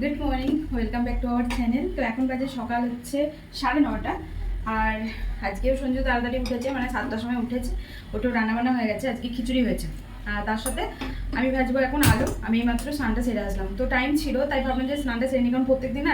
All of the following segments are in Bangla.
Good morning welcome back to our channel তো এখন বাজে সকাল হচ্ছে সাড়ে নটা। আর আজকেও সঞ্জু তাড়াতাড়ি উঠেছে মানে সাতটার সময় উঠেছে। ওটাও রান্নাবান্না হয়ে গেছে। আজকে খিচুড়ি হয়েছে। তার সাথে আমি ভাজবো এখন আলু। আমি এই মাত্র স্নানটা সেরে আসলাম। তো টাইম ছিল, তাই ভাবলাম যে স্নানটা সেরে নিই, কারণ প্রত্যেক দিন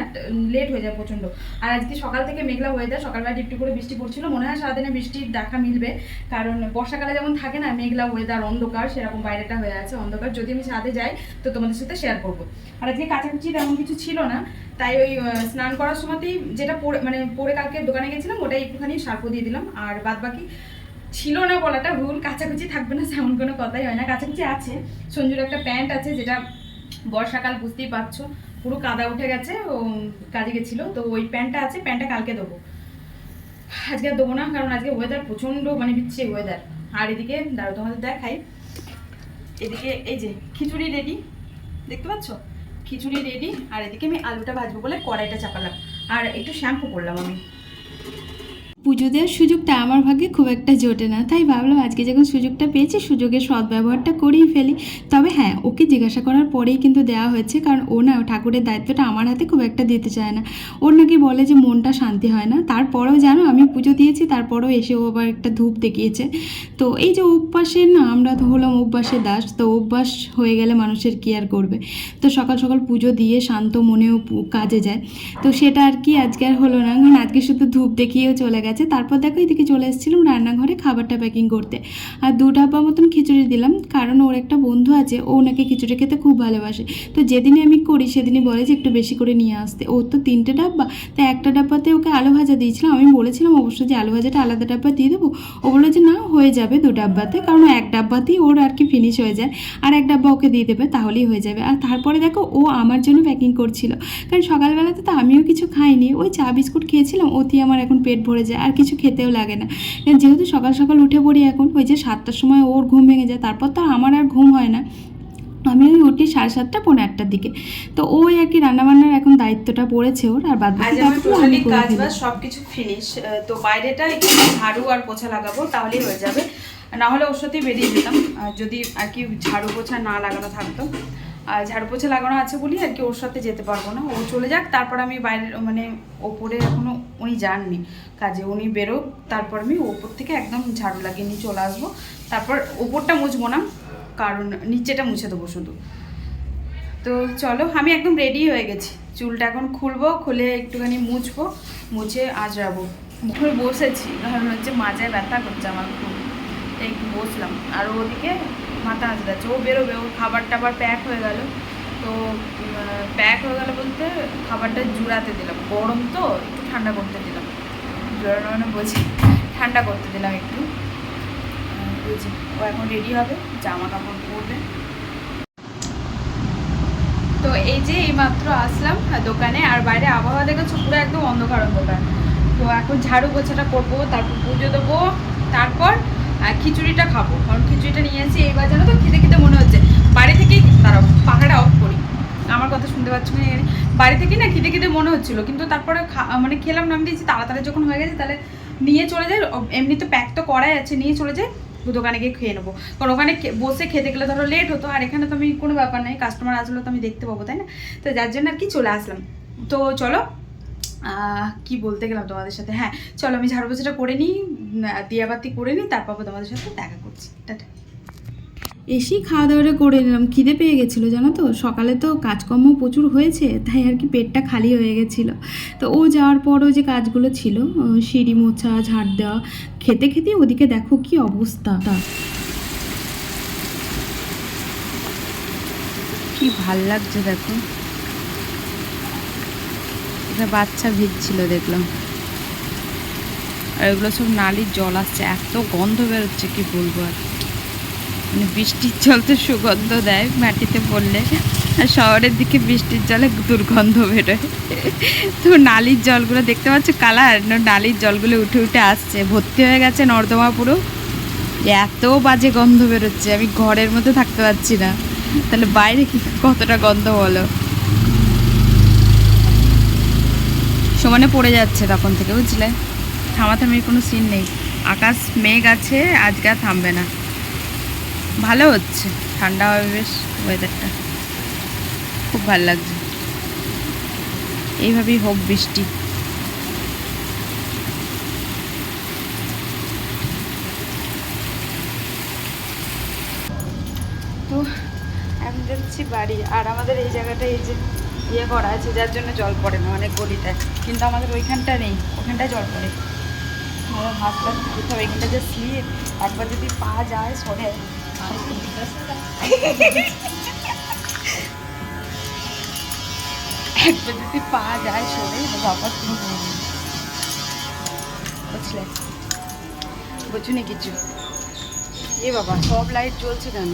লেট হয়ে যায় প্রচণ্ড। আর আজকে সকাল থেকে মেঘলা ওয়েদার সকালবেলা একটু করে বৃষ্টি পড়ছিল। মনে হয় সারাদিনে বৃষ্টির দেখা মিলবে, কারণ বর্ষাকালে যেমন থাকে না, মেঘলা ওয়েদার অন্ধকার, সেরকম বাইরেটা হয়ে আছে, অন্ধকার। যদি আমি ছাদে যাই, তো তোমাদের সাথে শেয়ার করব। আর আজকে কাছাকাছি তেমন কিছু ছিল না, তাই ওই স্নান করার সময়তেই যেটা পরে মানে পরে কালকে দোকানে গেছিলাম, ওটাই একটুখানি সার্ফ দিয়ে দিলাম। আর বাদ বাকি ছিল না বলাটা ভুল কাছাকাছি থাকবে না, সেমন কোনো কথাই হয় না। কাছাকাছি আছে। সঞ্জুর একটা প্যান্ট আছে যেটা বর্ষাকাল বুঝতেই পারছ। পুরো কাদা উঠে গেছে, ও কাজে গেছিল। তো ওই প্যান্টটা আছে, প্যান্টটা কালকে দেবো। আজকে আর দেবো না, কারণ আজকে ওয়েদার প্রচণ্ড মানে বিচ্ছে ওয়েদার আর এদিকে দাঁড়ো তোমাদের দেখাই। এদিকে এই যে, খিচুড়ি রেডি দেখতে পাচ্ছ? খিচুড়ি রেডি আর এদিকে আমি আলুটা ভাজবো বলে কড়াইটা চাপালাম। আর একটু শ্যাম্পু করলাম আমি। পুজো দেওয়ার সুযোগটা আমার ভাগ্যে খুব একটা জোটে না। তাই ভাবলাম আজকে যখন সুযোগটা পেয়েছি, সুযোগের সদ্ব্যবহারটা করেই ফেলি। তবে হ্যাঁ ওকে জিজ্ঞাসা করার পরেই কিন্তু দেওয়া হয়েছে, কারণ ও না ঠাকুরের দায়িত্বটা আমার হাতে খুব একটা দিতে চায় না। ওর নাকি বলে যে মনটা শান্তি হয় না। তারপরেও জানো, আমি পুজো দিয়েছি, তারপরেও এসে ও আবার একটা ধূপ দেখিয়েছে। তো এই যে অভ্যাসের না, আমরা তো হলাম অভ্যাসের দাস, তো অভ্যাস হয়ে গেলে মানুষের কি আর করবে? তো সকাল সকাল পুজো দিয়ে শান্ত মনেও কাজে যায়। তো সেটা আর কি আজকে আর হলো না, কারণ আজকে শুধু ধূপ দেখিয়েও চলে গেছে। তারপর দেখো এদিকে চলে এসেছিলাম রান্নাঘরে খাবারটা প্যাকিং করতে। আর দু ডাব্বা মতন খিচুড়ি দিলাম, কারণ ওর একটা বন্ধু আছে, ও ওনাকে খিচুড়ি খেতে খুব ভালোবাসে। তো যেদিনই আমি করি, সেদিনই বলে যে একটু বেশি করে নিয়ে আসতে। ওর তো তিনটে ডাব্বা তো একটা ডাব্বাতে ওকে আলু ভাজা দিয়েছিলাম। আমি বলেছিলাম অবশ্যই যে আলু ভাজাটা আলাদা ডাব্বা দিয়ে দেবো? ও বলল যে, না, হয়ে যাবে দু ডাব্বাতে কারণ এক ডাব্বাতেই ওর আর কি ফিনিশ হয়ে যায়। আর এক ডাব্বা ওকে দিয়ে দেবে, তাহলেই হয়ে যাবে। আর তারপরে দেখো, ও আমার জন্য প্যাকিং করছিল। কারণ সকালবেলাতে তো আমিও কিছু খাইনি। ওই চা বিস্কুট খেয়েছিলাম, অতি আমার এখন পেট ভরে যায়। আর কিছু খেতেও লাগে না। যেহেতু সকাল সকাল উঠে পড়ি এখন ওই যে সাতটার সময় ওর ঘুম ভেঙে যায় তারপর তো আমার আর ঘুম হয় না। আমি ওই উঠি সাড়ে সাতটা পৌনে আটটার দিকে। তো ওই আর কি রান্নাবান্নার এখন দায়িত্বটা পড়েছে ওর আর বাদ বাকি কাজগুলো আমি কাজ বাজ সবকিছু ফিনিশ তো বাইরেটা একটু ঝাড়ু আর পোছা লাগাবো তাহলেই হয়ে যাবে। না হলে ওর সাথেই বেরিয়ে যেতাম। আর যদি আর কি ঝাড়ু পোছা না লাগানো থাকতো আর ঝাড়ু পোছা লাগানো আছে বলি, আর কি ওর সাথে যেতে পারব না। ও চলে যাক, তারপর আমি বাইরের মানে ওপরে এখনও উনি যাননি কাজে। উনি বেরোক, তারপর আমি ওপর থেকে একদম ঝাড়ু লাগিয়ে নিয়ে চলে আসব। তারপর ওপরটা মুছবো না, কারণ নিচেটা মুছে দেবো শুধু। তো চলো, আমি একদম রেডি হয়ে গেছি। চুলটা এখন খুলবো, খুলে একটুখানি মুছবো, মুছে আজরাবো মুখে বসেছি, কারণ হচ্ছে মাজায় ব্যথা করছে আমার খুব। একটু বসলাম। আর ওদিকে মাথা আজরাচ্ছে ও বেরোবে ওর খাবার টাবার প্যাক হয়ে গেল। তো প্যাক হয়ে গেল বলতে খাবারটা জুড়াতে দিলাম। গরম তো একটু ঠান্ডা করতে দিলাম। জোড়ানো মানে বলছি ঠান্ডা করতে দিলাম একটু। যে, ও এখন রেডি হবে জামা কাপড় পরবে। তো এই যে এইমাত্র আসলাম দোকানে আর বাইরে আবহাওয়া দেখেছ পুরো একদম অন্ধকার অন্ধকার। তো এখন ঝাড়ু গোছাটা করব তারপর পুজো দেবো তারপর খিচুড়িটা খাব, কারণ খিচুড়িটা নিয়ে এসেছি। এইবার জানো তো, খেতে খেতে মনে হচ্ছে, বাড়ি থেকেই তারা পাখাটা অফ করি। আমার কথা শুনতে পাচ্ছ না। বাড়ি থেকে না খিদে খিদে মনে হচ্ছিল, কিন্তু তারপরে মানে খেলাম, নাম দিয়েছি, তাড়াতাড়ি যখন হয়ে গেছে, তাহলে নিয়ে চলে যায় এমনি তো প্যাক তো করাই আছে, নিয়ে চলে যাই, দোকানে গিয়ে খেয়ে নেব। কারণ ওখানে বসে খেতে গেলে ধরো লেট হতো, আর এখানে তো আমি কোনো ব্যাপার নেই কাস্টমার আসলে তো আমি দেখতে পাবো, তাই না? তো যার জন্য আর কি চলে আসলাম। তো চলো কি বলতে গেলাম তোমাদের সাথে? হ্যাঁ চলো আমি ঝাড়ু পোছাটা করে নিই দিয়াবাতি করে নিই তারপর তোমাদের সাথে দেখা করছি। টাটা। এসেই খাওয়া দাওয়াটা করে নিলাম। খিদে পেয়ে গেছিল জানো তো? সকালে তো কাজকর্ম প্রচুর হয়েছে তাই আর কি পেটটা খালি হয়ে গেছিল। তো ও যাওয়ার পরও যে কাজগুলো ছিল সিঁড়ি মোছা ঝাড় দেওয়া খেতে খেতে ওদিকে দেখো কি অবস্থা। তা কি ভালো লাগছে দেখো। এটা বাচ্চা ভিজছিল দেখলাম। আর এগুলো সব নালির জল আসছে, এত গন্ধ বেরোচ্ছে, কি বলব আর। মানে বৃষ্টির জল তো সুগন্ধ দেয় মাটিতে পড়লে, আর শহরের দিকে বৃষ্টির জলে দুর্গন্ধ বেরোয়। তো নালির জলগুলো দেখতে পাচ্ছ কালার? নালির জলগুলো উঠে উঠে আসছে, ভর্তি হয়ে গেছে নর্দমা পুরো এত বাজে গন্ধ বেরোচ্ছে, আমি ঘরের মধ্যে থাকতে পারছি না। তাহলে বাইরে কি কতটা গন্ধ বলো? সমানে পড়ে যাচ্ছে তখন থেকে, বুঝলে? থামাথামির কোনো সিন নেই। আকাশ মেঘ আছে, আজকে আর থামবে না। ভালো হচ্ছে, ঠান্ডা হবে বেশ ওয়েদারটা খুব ভালো লাগছে। এইভাবেই হোক বৃষ্টি। তো, এখন যাচ্ছি বাড়ি। আর আমাদের এই জায়গাটা এই যে ইয়ে করা আছে, যার জন্য জল পড়ে না অনেক গলিটায় কিন্তু আমাদের ওইখানটা নেই, ওখানটায় জল পড়ে। আমার হাসলাম কোথাও এখানটা যে স্লিপ একবার যদি পা যায় সরে একবার যদি পা যায় সরে বাবা বুঝলে? বুঝছ নি কিছু? এ বাবা, সব লাইট জ্বলছে কেন?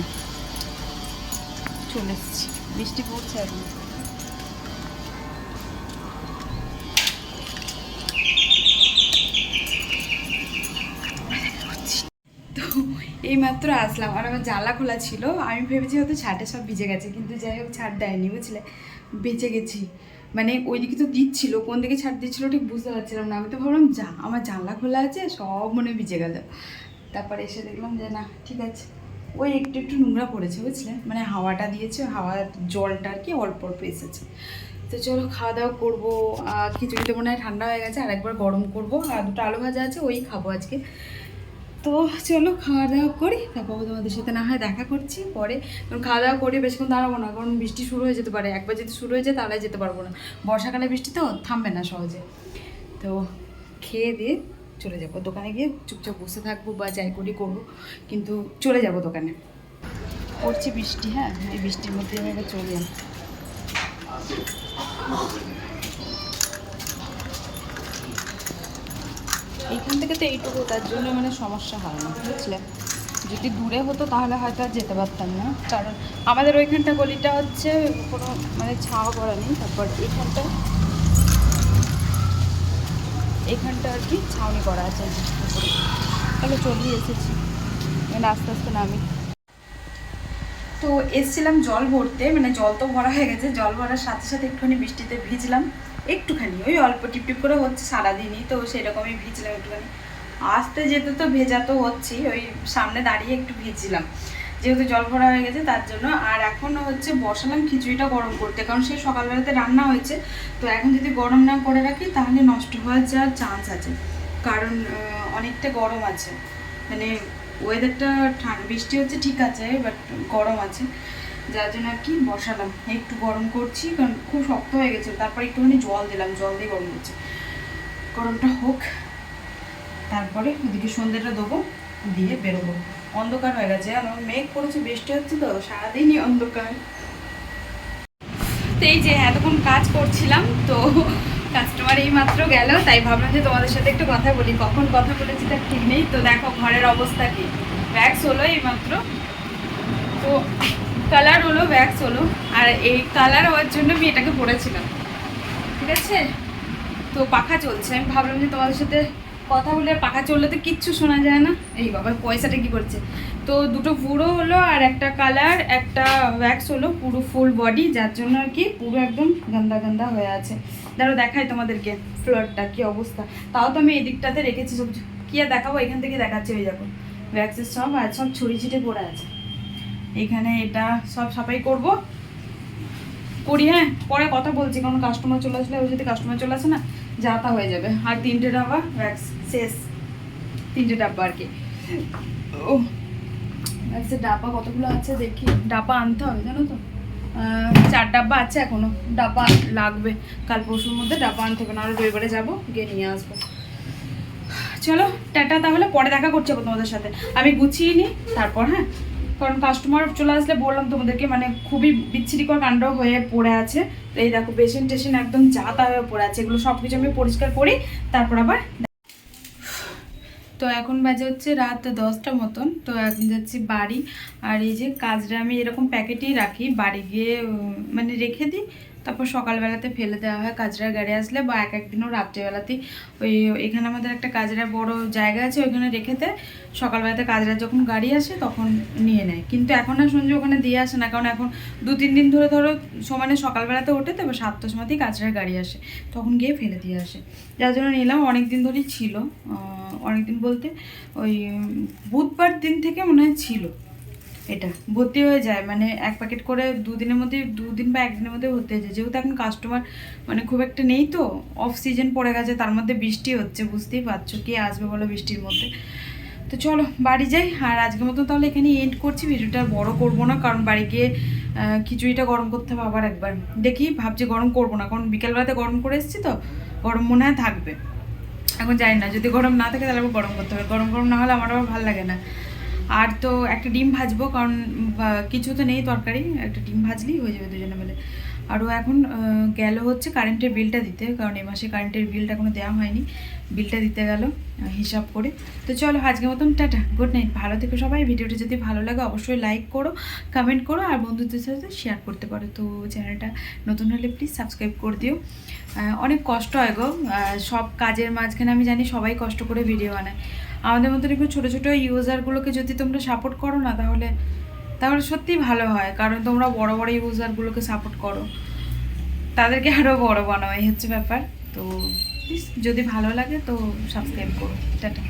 চলে এসেছি। বৃষ্টি পড়ছে এখন। তো এইমাত্র আসলাম। আর আমার জানলা খোলা ছিল। আমি ভেবেছি হয়তো ছাটে সব ভিজে গেছে, কিন্তু যাই হোক ছাড় দেয়নি, বুঝলে? বেঁচে গেছি। মানে ওইদিকে তো দিচ্ছিল, কোন দিকে ছাড় দিচ্ছিল ঠিক বুঝতে পারছিলাম না। আমি তো ভাবলাম, যা, আমার জানলা খোলা আছে, সব মনে ভিজে গেল। তারপরে এসে দেখলাম যে, না, ঠিক আছে। ওই একটু একটু নোংরা পড়েছে, বুঝলে? মানে হাওয়াটা দিয়েছে, হাওয়া জলটা আর কি অল্প অল্প এসেছে। তো চলো খাওয়া দাওয়া করব। খিচুড়ি তো মনে হয় ঠান্ডা হয়ে গেছে আর একবার গরম করব। আর দুটো আলু ভাজা আছে, ওই খাব আজকে। তো চলো খাওয়া দাওয়া করি, তারপর তোমাদের সাথে না হয় দেখা করছি, পরে খাওয়া দাওয়া করে বেশিক্ষণ দাঁড়াবো না, কারণ বৃষ্টি শুরু হয়ে যেতে পারে, একবার যদি শুরু হয়ে যায় তাহলে যেতে পারব না। বর্ষাকালে বৃষ্টি তো থামবে না সহজে। তো খেয়ে দিয়ে চলে যাব। দোকানে গিয়ে চুপচাপ বসে থাকব বা যাই করি করব, কিন্তু চলে যাব দোকানে। পড়ছে বৃষ্টি হ্যাঁ? এই বৃষ্টির মধ্যে আমি চলে যাই এইখান থেকে তো এইটুকু, তার জন্য মানে সমস্যা হয় না, বুঝলে? যদি দূরে হতো তাহলে হয়তো আর যেতে পারতাম না। কারণ আমাদের ওইখানটা গলিটা হচ্ছে কোনো মানে ছাওয়া করা নেই, তারপর এইখানটা এইখানটা আর কি ছাউনি করা আছে। তাহলে চলেই এসেছি। মানে আস্তে আস্তে নামি। তো এসছিলাম জল ভরতে মানে জল তো ভরা হয়ে গেছে, জল ভরার সাথে সাথে একটুখানি বৃষ্টিতে ভিজলাম। একটুখানি, ওই অল্প টিপ টিপ করে হচ্ছে সারাদিনই, তো সেরকমই ভিজলাম একটুখানি। আসতে যেতে তো ভেজা তো হচ্ছেই ওই সামনে দাঁড়িয়ে একটু ভিজছিলাম। যেহেতু জল ভরা হয়ে গেছে, তার জন্য আর এখন হচ্ছে বসালাম খিচুড়িটা গরম করতে, কারণ সেই সকালবেলাতে রান্না হয়েছে। তো এখন যদি গরম না করে রাখি, তাহলে নষ্ট হওয়ার যাওয়ার চান্স আছে। কারণ অনেকটা গরম আছে। মানে ওয়েদারটা ঠান্ডা বৃষ্টি হচ্ছে ঠিক আছে বাট গরম আছে। যার জন্য আর কি বসালাম। একটু গরম করছি, কারণ খুব শক্ত হয়ে গেছে তারপর একটুখানি জল দিলাম, জল দিয়ে গরম করছি। গরমটা হোক, তারপরে ওদিকে সন্ধ্যেটা দেবো, দিয়ে বেরোবো। অন্ধকার হয়ে গেছে, আর মেঘ করেছে, বৃষ্টি হচ্ছে তো, সারাদিনই অন্ধকার। তো এই যে এতক্ষণ কাজ করছিলাম, তো কাস্টমার এই মাত্র গেল, তাই ভাবলাম যে তোমাদের সাথে একটু কথা বলি। কখন কথা বলেছি তার ঠিক নেই, তো দেখো ঘরের অবস্থা কি। ভ্যাক্স হলো এই মাত্র তো কালার হলো ভ্যাক্স হলো, আর এই কালার হওয়ার জন্য আমি এটাকে পরেছিলাম। ঠিক আছে? তো পাখা চলছে। আমি ভাবলাম যে তোমাদের সাথে কথা বলে পাখা চললে তো কিচ্ছু শোনা যায় না। এই বাবা, পয়সাটা কি করছে? তো দুটো পুরো হলো আর একটা কালার একটা ওয়্যাক্স হলো, পুরো ফুল বডি যার জন্য আর কি পুরো একদম গান্দা গান্দা হয়ে আছে। দাঁড়ো দেখাই তোমাদেরকে ফ্লোরটা কি অবস্থা। তাও তো আমি এই দিকটাতে রেখেছি, সব কি আর দেখাবো? এখান থেকে দেখাচ্ছে, ওই দেখো। ওয়্যাক্সের সব, আর সব ছড়ি ছিটে পড়ে আছে। এখানে এটা সব সাফাই করব। করি হ্যাঁ? পরে কথা বলছি কারণ কাস্টমার চলে আসলে ওই যদি কাস্টমার চলে আসে না, যা তা হয়ে যাবে। আর তিনটে ডাব্বা ভ্যাক্স শেষ। তিনটে ডাব্বা আর কি। ও ভ্যাক্সের ডাব্বা কতগুলো আছে দেখি। ডাব্বা আনতে হবে, জানো তো? চার ডাব্বা আছে এখনও। ডাব্বা লাগবে। কাল পরশুর মধ্যে ডাব্বা আনতে হবে না আর রবিবারে যাব, গিয়ে নিয়ে আসব। চলো, টাটা, তাহলে পরে দেখা করছে তোমাদের সাথে। আমি গুছিয়ে নিই, তারপর হ্যাঁ? কারণ কাস্টমার চলে আসলে বললাম তোমাদেরকে মানে খুবই বিচ্ছিরিকর কাণ্ড হয়ে পড়ে আছে। তো এই দেখো পেশেন্ট টেশেন্ট একদম যাতা হয়ে পড়ে আছে। এগুলো সব কিছু আমি পরিষ্কার করি, তারপর আবার তো এখন বাজে হচ্ছে রাত দশটা মতন। তো এখন যাচ্ছি বাড়ি। আর এই যে কাজটা আমি এরকম প্যাকেটেই রাখি। বাড়ি গিয়ে মানে রেখে দিই। তারপর সকালবেলাতে ফেলে দেওয়া হয় কাজরা গাড়ি আসলে বা এক একদিনও রাত্রেবেলাতেই ওই এখানে আমাদের একটা কাজরা বড় জায়গা আছে, ওইখানে রেখে দেয়। সকালবেলাতে কাজরা যখন গাড়ি আসে তখন নিয়ে নেয়। কিন্তু এখন আর সঞ্জু ওখানে দিয়ে আসে না, কারণ এখন দু তিন দিন ধরে ধরো সমানে সকালবেলাতে ওঠে তো, এবার সাতটার সময়তেই কাজরার গাড়ি আসে। তখন গিয়ে ফেলে দিয়ে আসে। যার জন্য নিলাম অনেক দিন ধরেই ছিল। অনেক দিন বলতে ওই বুধবার দিন থেকে মনে হয় ছিল। এটা, ভর্তি হয়ে যায় মানে এক প্যাকেট করে দুদিনের মধ্যে, দুদিন বা একদিনের মধ্যে ভর্তি হয়ে যায়। যেহেতু এখন কাস্টমার মানে খুব একটা নেই তো অফ সিজন পড়ে গেছে, তার মধ্যে বৃষ্টি হচ্ছে, বুঝতেই পারছ কে আসবে বলো বৃষ্টির মধ্যে। তো চলো, বাড়ি যাই, আর আজকের মতো তাহলে এখানে এন্ড করছি, ভিডিওটা বড় করব না, কারণ বাড়ি গিয়ে খিচুড়িটা গরম করতে হবে আবার একবার। দেখি, ভাবছি গরম করব না, কারণ বিকেলবেলাতে গরম করে এসেছি তো, গরম মনে হয় থাকবে। এখন জানি না, যদি গরম না থাকে তাহলে আবার গরম করতে হবে, গরম গরম না হলে আমার আবার ভালো লাগে না। আর তো একটা ডিম ভাজবো, কারণ কিছু তো নেই তরকারি, একটা ডিম ভাজলেই হয়ে যাবে দুজনে মিলে। আরও এখন গেল হচ্ছে কারেন্টের বিলটা দিতে, কারণ এ মাসে কারেন্টের বিলটা এখনও দেওয়া হয়নি। বিলটা দিতে গেল হিসাব করে। তো চলো, আজকের মতন টাটা গুড নাইট ভালো থেকো সবাই। ভিডিওটা যদি ভালো লাগে, অবশ্যই লাইক করো কমেন্ট করো, আর বন্ধুদের সাথে শেয়ার করতে পারো। তো চ্যানেলটা নতুন হলে প্লিজ সাবস্ক্রাইব করে দিও। অনেক কষ্ট হয় গো সব কাজের মাঝখানে আমি জানি সবাই কষ্ট করে ভিডিও বানায়। আমাদের মতন একটু ছোটো ছোটো ইউজারগুলোকে যদি তোমরা সাপোর্ট করো না, তাহলে তাহলে সত্যিই ভালো হয়। কারণ তোমরা বড় বড় ইউজারগুলোকে সাপোর্ট করো। তাদেরকে আরও বড় বানাও, এই হচ্ছে ব্যাপার। তো প্লিজ যদি ভালো লাগে তো সাবস্ক্রাইব করো। টাটা।